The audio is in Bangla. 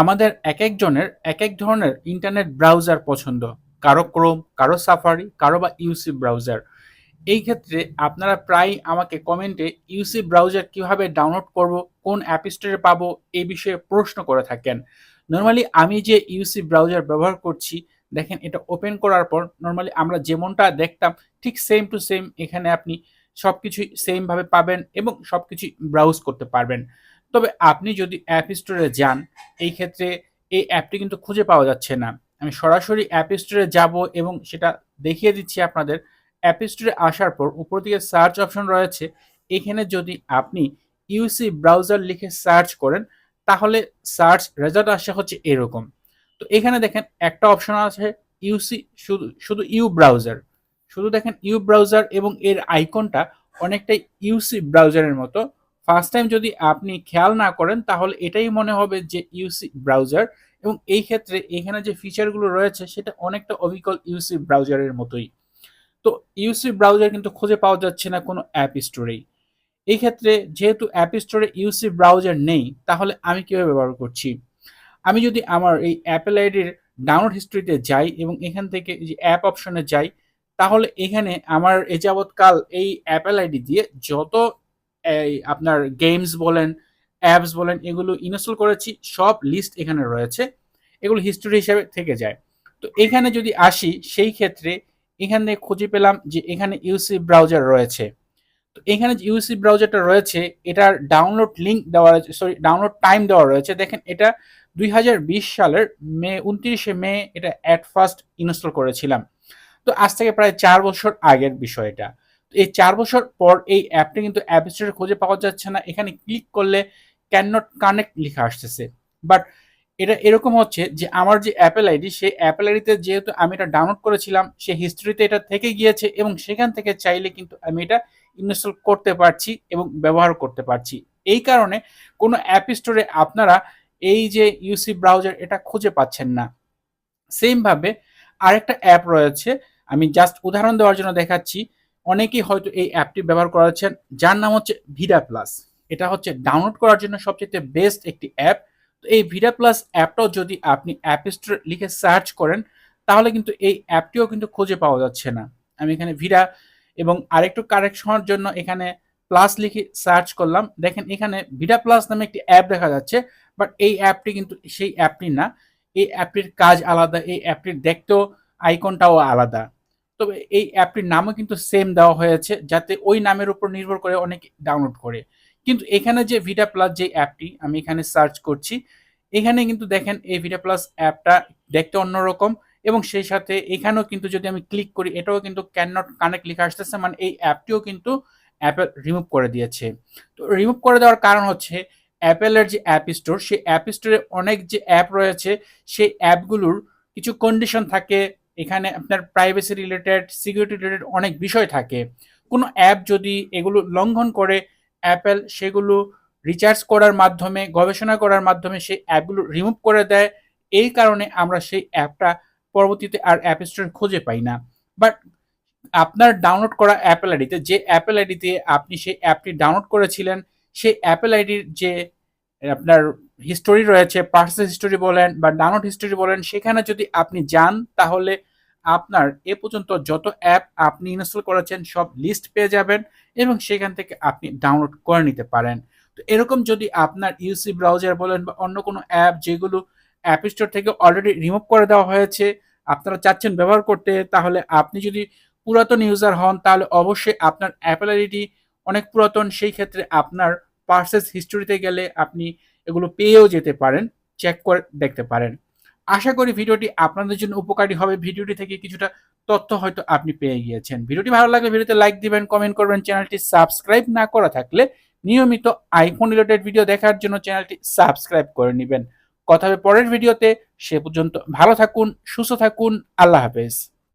আমাদের এক একজনের এক এক ধরনের ইন্টারনেট ব্রাউজার পছন্দ। কারও ক্রোম কারও সাফারি কারও বা ইউসি ব্রাউজার এই ক্ষেত্রে আপনারা প্রায় আমাকে কমেন্টে ইউসি ব্রাউজার কীভাবে ডাউনলোড করব, কোন অ্যাপ স্টোরে পাবো এই বিষয়ে প্রশ্ন করে থাকেন। নর্মালি আমি যে ইউসি ব্রাউজার ব্যবহার করছি, দেখেন এটা ওপেন করার পর নর্মালি আমরা যেমনটা দেখতাম, ঠিক সেম টু সেম এখানে আপনি সব কিছুই সেমভাবে পাবেন এবং সব কিছুই ব্রাউজ করতে পারবেন। তবে আপনি যদি অ্যাপ স্টোরে যান, এই ক্ষেত্রে এই অ্যাপটি কিন্তু খুঁজে পাওয়া যাচ্ছে না। আমি সরাসরি অ্যাপ স্টোরে যাব এবং সেটা দেখিয়ে দিচ্ছি আপনাদের। অ্যাপ স্টোরে আসার পর উপর দিকে সার্চ অপশন রয়েছে। এখানে যদি আপনি ইউসি ব্রাউজার লিখে সার্চ করেন, তাহলে সার্চ রেজাল্ট আসে হচ্ছে এরকম। তো এখানে দেখেন একটা অপশন আছে ইউসি শুধু শুধু ইউ ব্রাউজার শুধু দেখেন ইউ ব্রাউজার এবং এর আইকনটা অনেকটাই ইউসি ব্রাউজারের মতো। ফার্স্ট টাইম যদি আপনি খেয়াল না করেন, তাহলে এটাই মনে হবে যে ইউসি ব্রাউজার এবং এই ক্ষেত্রে এখানে যে ফিচারগুলো রয়েছে, সেটা অনেকটা অবিকল ইউসি ব্রাউজারের মতোই। তো ইউসি ব্রাউজার কিন্তু খুঁজে পাওয়া যাচ্ছে না কোনো অ্যাপ স্টোরেই এই। ক্ষেত্রে যেহেতু অ্যাপ স্টোরে ইউসি ব্রাউজার নেই, তাহলে আমি কীভাবে ব্যবহার করছি? আমি যদি আমার এই অ্যাপেল আইডির ডাউনলোড হিস্ট্রিতে যাই এবং এখান থেকে যে অ্যাপ অপশনে যাই, তাহলে এখানে আমার এ যাবৎকাল এই অ্যাপেল আইডি দিয়ে যত আপনার গেমস বলেন অ্যাপস বলেন, এগুলো ইনস্টল করেছি, সব লিস্ট এখানে রয়েছে। এগুলো হিস্টোরি হিসাবে থেকে যায়। তো এখানে যদি আসি, সেই ক্ষেত্রে এখানে খুঁজে পেলাম যে এখানে ইউসি ব্রাউজার রয়েছে। তো এখানে যে ইউসি ব্রাউজারটা রয়েছে, এটার ডাউনলোড লিঙ্ক দেওয়া রয়েছে সরি ডাউনলোড টাইম দেওয়া রয়েছে। দেখেন, এটা দুই হাজার বিশ সালের মে, উনত্রিশে মে এটা অ্যাট ফার্স্ট ইনস্টল করেছিলাম। তো আজ থেকে প্রায় চার বছর আগের বিষয় এটা এই চার বছর পর এই অ্যাপটি কিন্তু অ্যাপ স্টোরে খুঁজে পাওয়া যাচ্ছে না। এখানে ক্লিক করলে ক্যান নট কানেক্ট লেখা আসতেছে। বাট এটা এরকম হচ্ছে যে আমার যে অ্যাপেল আইডি সেই অ্যাপেল আইডিতে যেহেতু আমি এটা ডাউনলোড করেছিলাম, সে হিস্ট্রিতে এটা থেকে গিয়েছে এবং সেখান থেকে চাইলে কিন্তু আমি এটা ইনস্টল করতে পারছি এবং ব্যবহার করতে পারছি। এই কারণে কোনো অ্যাপ স্টোরে আপনারা এই যে ইউসি ব্রাউজার এটা খুঁজে পাচ্ছেন না। সেমভাবে আরেকটা অ্যাপ রয়েছে, আমি জাস্ট উদাহরণ দেওয়ার জন্য দেখাচ্ছি। অনেকেই হয়তো এই অ্যাপটি ব্যবহার করেছেন, যার নাম হচ্ছে ভিডা প্লাস এটা হচ্ছে ডাউনলোড করার জন্য সবচেয়ে বেস্ট একটি অ্যাপ তো এই ভিডা প্লাস অ্যাপটাও যদি আপনি অ্যাপ স্টোর লিখে সার্চ করেন, তাহলে কিন্তু এই অ্যাপটিও কিন্তু খুঁজে পাওয়া যাচ্ছে না। আমি এখানে ভিডা এবং আরেকটু কারেকশনের জন্য এখানে প্লাস লিখে সার্চ করলাম। দেখেন এখানে ভিডা প্লাস নামে একটি অ্যাপ দেখা যাচ্ছে বাট এই অ্যাপটি কিন্তু সেই অ্যাপটি না। এই অ্যাপটির কাজ আলাদা, এই অ্যাপটির দেখতেও আইকনটাও আলাদা। তবে এই অ্যাপটির নামও কিন্তু সেম দেওয়া হয়েছে, যাতে ওই নামের উপর নির্ভর করে অনেকে ডাউনলোড করে। কিন্তু এখানে যে ভিডা প্লাস যে অ্যাপটি, আমি এখানে সার্চ করছি, এখানে কিন্তু দেখেন এই ভিডা প্লাস অ্যাপটা দেখতে অন্যরকম এবং সেই সাথে এখানেও কিন্তু যদি আমি ক্লিক করি, এটাও কিন্তু ক্যান নট কানেক্ট লেখা আসতেছে মানে এই অ্যাপটিও কিন্তু অ্যাপেল রিমুভ করে দিয়েছে। তো রিমুভ করে দেওয়ার কারণ হচ্ছে অ্যাপেলের যে অ্যাপ স্টোর সেই অ্যাপ স্টোরে অনেক যে অ্যাপ রয়েছে, সেই অ্যাপগুলোর কিছু কন্ডিশন থাকে এখানে আপনার প্রাইভেসি রিলেটেড সিকিউরিটি রিলেটেড অনেক বিষয় থাকে। কোনো অ্যাপ যদি এগুলো লঙ্ঘন করে অ্যাপেল সেগুলো রিচার্জ করার মাধ্যমে, গবেষণা করার মাধ্যমে সেই অ্যাপগুলো রিমুভ করে দেয়, এই কারণে আমরা সেই অ্যাপটা পরবর্তীতে আর অ্যাপ স্টোরে খুঁজে পাই না। বাট আপনার ডাউনলোড করা অ্যাপেল আইডিতে যে অ্যাপেল আইডিতে আপনি সেই অ্যাপটি ডাউনলোড করেছিলেন, সেই অ্যাপেল আইডির যে আপনার হিস্টোরি রয়েছে পার্সেস হিস্টোরি বলেন বা ডাউনলোড হিস্টোরি বলেন, সেখানে যদি আপনি যান, তাহলে আপনার এ পর্যন্ত যত অ্যাপ আপনি ইনস্টল করেছেন, সব লিস্ট পেয়ে যাবেন এবং সেখান থেকে আপনি ডাউনলোড করে নিতে পারেন। তো এরকম যদি আপনার ইউসি ব্রাউজার বলেন বা অন্য কোনো অ্যাপ যেগুলো অ্যাপ স্টোর থেকে অলরেডি রিমুভ করে দেওয়া হয়েছে, আপনারা চাচ্ছেন ব্যবহার করতে, তাহলে আপনি যদি পুরাতন ইউজার হন, তাহলে অবশ্যই আপনার অ্যাপেল আইডি অনেক পুরাতন, সেই ক্ষেত্রে আপনার পার্সেস হিস্টোরিতে গেলে আপনি এগুলো পেয়েও যেতে পারেন চেক করে দেখতে পারেন। আশা করি ভিডিওটি আপনাদের জন্য উপকারী হবে। ভিডিওটি থেকে কিছুটা তথ্য হয়তো আপনি পেয়ে গিয়েছেন। ভিডিওটি ভালো লাগলে ভিডিওতে লাইক দিবেন কমেন্ট করবেন, চ্যানেলটি সাবস্ক্রাইব না করা থাকলে নিয়মিত আইফোন রিলেটেড ভিডিও দেখার জন্য চ্যানেলটি সাবস্ক্রাইব করে নেবেন। কথা হবে পরের ভিডিওতে। সে পর্যন্ত ভালো থাকুন, সুস্থ থাকুন, আল্লাহ হাফেজ।